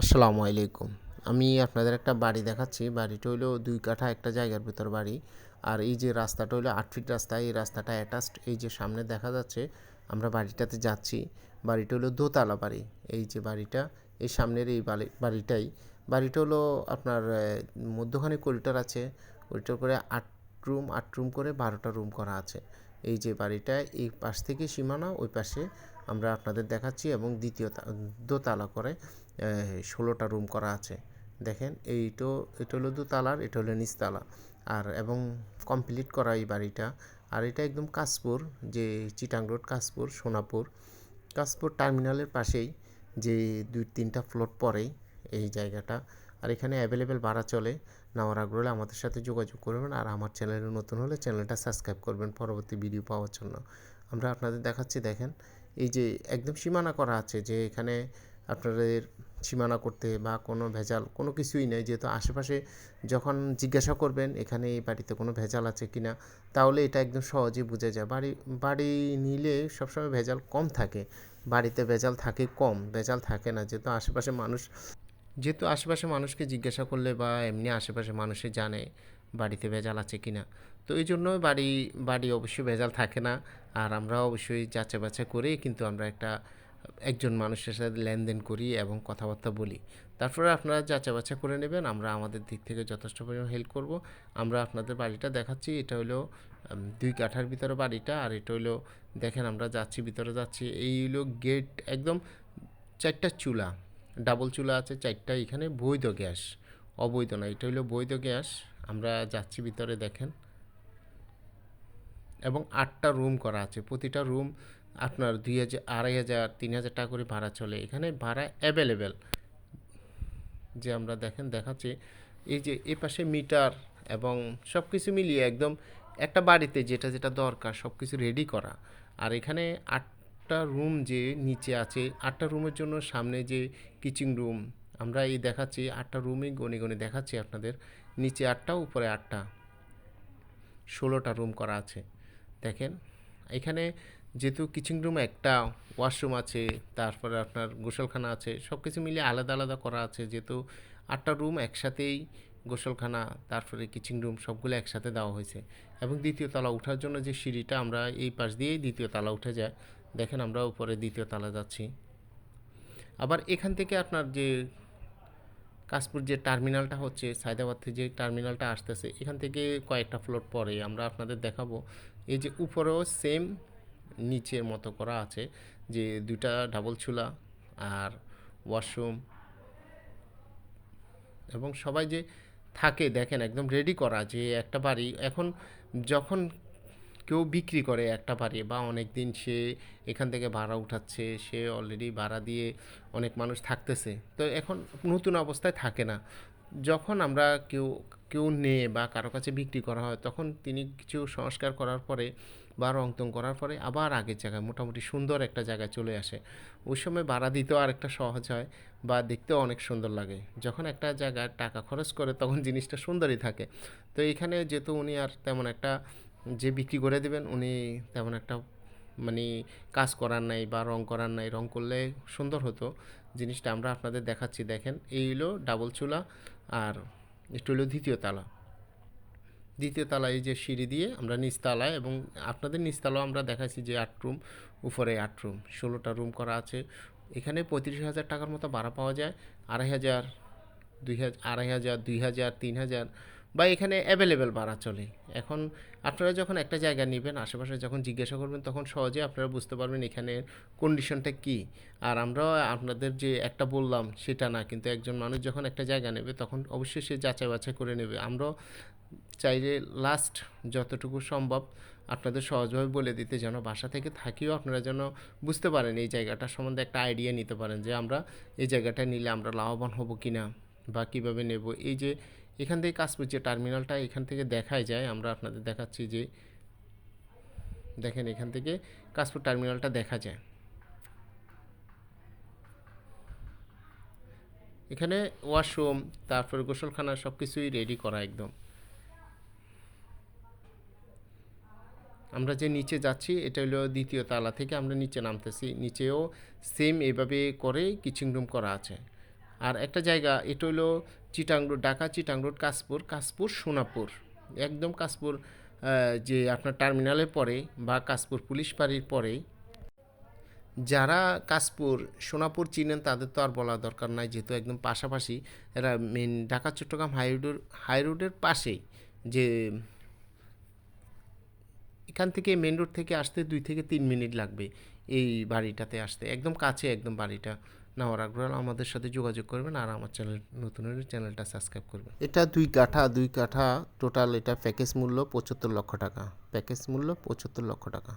আসসালামু আলাইকুম। আমি আপনাদের একটা বাড়ি দেখাচ্ছি। বাড়িটা হইল দুই কাঠা একটা জায়গার ভিতর বাড়ি। আর এই যে রাস্তাটা হইল আট ফিট রাস্তা, এই রাস্তাটা অ্যাটাচড এই যে সামনে দেখা যাচ্ছে, আমরা বাড়িটাতে যাচ্ছি। বাড়িটা হলো দোতলা বাড়ি। এই যে বাড়িটা, এই সামনের এই বাড়ি বাড়িটাই। বাড়িটা হলো আপনার মধ্যখানে করিডোর আছে। করিডোর করে আট রুম আট রুম করে বারোটা রুম করা আছে। এই যে বাড়িটা, এই পাশ থেকে সীমানা, ওই পাশে আমরা আপনাদের দেখাচ্ছি এবং দ্বিতীয় দোতলা করে ষোলোটা রুম করা আছে। দেখেন, এইটো এটা হলো দোতলার, এটা হলো নিচতলা। আর, এবং কমপ্লিট করা এই বাড়িটা। আর এটা একদম কাশপুর, যে চিটাং রোড, কাশপুর, সোনাপুর। কাশপুর টার্মিনালের পাশেই যে দুই, তিনটা ফ্লোর পরেই এই জায়গাটা। আর এখানে অ্যাভেলেবেল ভাড়া চলে। নেওয়ার আগ্রহ হলে আমাদের সাথে যোগাযোগ করবেন। আর আমার চ্যানেলে নতুন হলে চ্যানেলটা সাবস্ক্রাইব করবেন পরবর্তী ভিডিও পাওয়ার জন্য। আমরা আপনাদের দেখাচ্ছি, দেখেন। এই যে একদম সীমানা করা আছে যে এখানে আপনাদের সীমানা করতে বা কোনো ভেজাল, কোনো কিছুই নেই। যেহেতু আশেপাশে যখন জিজ্ঞাসা করবেন, এখানে এই বাড়িতে কোনো ভেজাল আছে কি না তাহলে এটা একদম সহজেই বোঝা যায়। বাড়ি বাড়ি নিলে সবসময় ভেজাল কম থাকে। বাড়িতে ভেজাল থাকে কম, ভেজাল থাকে না। যেহেতু আশেপাশে মানুষ, যেহেতু আশেপাশে মানুষকে জিজ্ঞাসা করলে বা এমনি আশেপাশে মানুষে জানে বাড়িতে ভেজাল আছে কি না তো এই জন্য বাড়ি বাড়ি অবশ্যই ভেজাল থাকে না। আর আমরা অবশ্যই যাচাই বাছাই করেই কিন্তু আমরা একটা একজন মানুষের সাথে লেনদেন করি এবং কথাবার্তা বলি। তারপরে আপনারা যাচাই বাছাই করে নেবেন, আমরা আমাদের দিক থেকে যথেষ্ট পরিমাণ হেল্প করব। আমরা আপনাদের বাড়িটা দেখাচ্ছি, এটা হলো দুই কাঠার ভিতরে বাড়িটা, আর এটা হলো, দেখেন আমরা যাচ্ছি, ভিতরে যাচ্ছি, এই হলো গেট একদম চারটা চুলা ডাবল চুলা আছে, চারটা এখানে বৈধ গ্যাস, অবৈধ না এটা হলো বৈধ গ্যাস, আমরা যাচ্ছি ভিতরে দেখেন, এবং আটটা রুম করা আছে, প্রতিটা রুম আপনার দুই হাজার, আড়াই হাজার, তিন হাজার টাকা করে ভাড়া চলে। এখানে ভাড়া অ্যাভেলেবেল যে আমরা দেখেন, দেখাচ্ছি, এই যে এ পাশে মিটার এবং সব কিছু মিলিয়ে একদম একটা বাড়িতে যেটা যেটা দরকার সব কিছু রেডি করা। আর এখানে আটটা রুম যে নিচে আছে, আটটা রুমের জন্য সামনে যে কিচেন রুম আমরা এই দেখাচ্ছি, আটটা রুমই গনে গনে দেখাচ্ছি আপনাদের। নিচে আটটা, উপরে আটটা। ষোলোটা রুম করা আছে। দেখেন, এখানে যেহেতু কিচেন রুম একটা ওয়াশরুম আছে, তারপরে আপনার গোসলখানা আছে সব কিছু মিলিয়ে আলাদা আলাদা করা আছে। যেহেতু আটটা রুম একসাথেই গোসলখানা, তারপরে কিচেন রুম সবগুলো একসাথে দেওয়া হয়েছে। এবং দ্বিতীয় তলা ওঠার জন্য যে সিঁড়িটা আমরা এই পাশ দিয়েই দ্বিতীয় তলা উঠে যায়। দেখেন আমরা উপরে দ্বিতীয় তলা যাচ্ছি। আবার এখান থেকে আপনার যে কাশপুর যে টার্মিনালটা হচ্ছে, সায়দাবাদ থেকে যে টার্মিনালটা আসতেছে, এখান থেকে কয়েকটা ফ্লোর পরে আমরা আপনাদের দেখাবো। এই যে উপরেও সেম নিচের মতো করা আছে যে দুইটা ডাবল চুলা আর ওয়াশরুম এবং সবাই যে থাকে, দেখেন একদম রেডি করা যে একটা বাড়ি, এখন যখন কেউ বিক্রি করে একটা বাড়ি বা অনেক দিন সে এখান থেকে ভাড়া উঠাচ্ছে, সে অলরেডি ভাড়া দিয়ে অনেক মানুষ থাকতেছে, তো এখন নতুন অবস্থায় থাকে না। যখন আমরা কেউ কেউ নেয় বা কারও কাছে বিক্রি করা হয়, তখন তিনি কিছু সংস্কার করার পরে বা রংতং করার পরে আবার আগের জায়গায় মোটামুটি সুন্দর একটা জায়গায় চলে আসে। ওই সময় ভাড়া দিতেও আরেকটা সহজ হয় বা দেখতেও অনেক সুন্দর লাগে। যখন একটা জায়গায় টাকা খরচ করে, তখন জিনিসটা সুন্দরই থাকে। তো এখানে যেহেতু উনি আর তেমন একটা যে বিক্রি করে দেবেন, উনি তেমন একটা মানে কাজ করার নাই বা রং করার নাই, রং করলে সুন্দর হতো। জিনিসটা আমরা আপনাদের দেখাচ্ছি, দেখেন। এই হলো ডাবল চুলা আর একটু হলো দ্বিতীয় তালা। দ্বিতীয় তলায় যে সিঁড়ি দিয়ে আমরা নিচতলায় এবং আপনাদের নিচতলাও আমরা দেখাচ্ছি যে আট রুম, উপরে আট রুম, ষোলোটা রুম করা আছে। এখানে পঁয়ত্রিশ হাজার টাকার মতো ভাড়া পাওয়া যায়। আড়াই হাজার, দুই হাজার আড়াই হাজার, দুই হাজার, তিন হাজার বা এখানে অ্যাভেলেবেল ভাড়া চলে। এখন আপনারা যখন একটা জায়গা নেবেন, আশেপাশে যখন জিজ্ঞাসা করবেন, তখন সহজে আপনারা বুঝতে পারবেন এখানে কন্ডিশনটা কী। আর আমরা আপনাদের যে একটা বললাম, সেটা না, কিন্তু একজন মানুষ যখন একটা জায়গা নেবে, তখন অবশ্যই সে যাচাই বাছাই করে নেবে। আমরাও চাইলে লাস্ট যতটুকু সম্ভব আপনাদের সহজভাবে বলে দিতে, যেন বাসা থেকে থাকিও আপনারা যেন বুঝতে পারেন এই জায়গাটার সম্বন্ধে একটা আইডিয়া নিতে পারেন যে আমরা এই জায়গাটা নিলে আমরা লাভবান হব কি না বা কীভাবে নেব। এই যে এখান থেকে কাশপুর যে টার্মিনালটা এখান থেকে দেখাই যায়, আমরা আপনাদের দেখাচ্ছি যে, দেখেন এখান থেকে কাশপুর টার্মিনালটা দেখা যায়। এখানে ওয়াশরুম, তারপর গোসলখানা সব কিছুই রেডি করা একদম। আমরা যে নিচে যাচ্ছি, এটা হলো দ্বিতীয় তালা থেকে আমরা নিচে নামতেছি। নিচেও সেম এভাবে করে কিচিং রুম করা আছে। আর একটা জায়গা, এটা হলো চিটাং রোড ঢাকা চিটাং রোড কাশপুর কাশপুর, সোনাপুর। একদম কাশপুর যে আপনার টার্মিনালে পরে বা কাশপুর পুলিশ বাড়ির পরেই। যারা কাশপুর, সোনাপুর চিনেন তাদের তো আর বলা দরকার নাই, যেহেতু একদম পাশাপাশি এরা মেন ঢাকা, চট্টগ্রাম হাই রোডের হাই রোডের পাশেই। যে এখান থেকে মেন রোড থেকে আসতে দুই থেকে তিন মিনিট লাগবে এই বাড়িটাতে আসতে। একদম কাছে একদম বাড়িটা। নেওয়ার আগ্রহ আমাদের সাথে যোগাযোগ করবেন আর আমার চ্যানেল, নতুন চ্যানেলটা সাবস্ক্রাইব করবেন। এটা দুই কাঠা দুই কাঠা, টোটাল এটা প্যাকেজ মূল্য পঁচাত্তর লক্ষ টাকা। প্যাকেজ মূল্য পঁচাত্তর লক্ষ টাকা।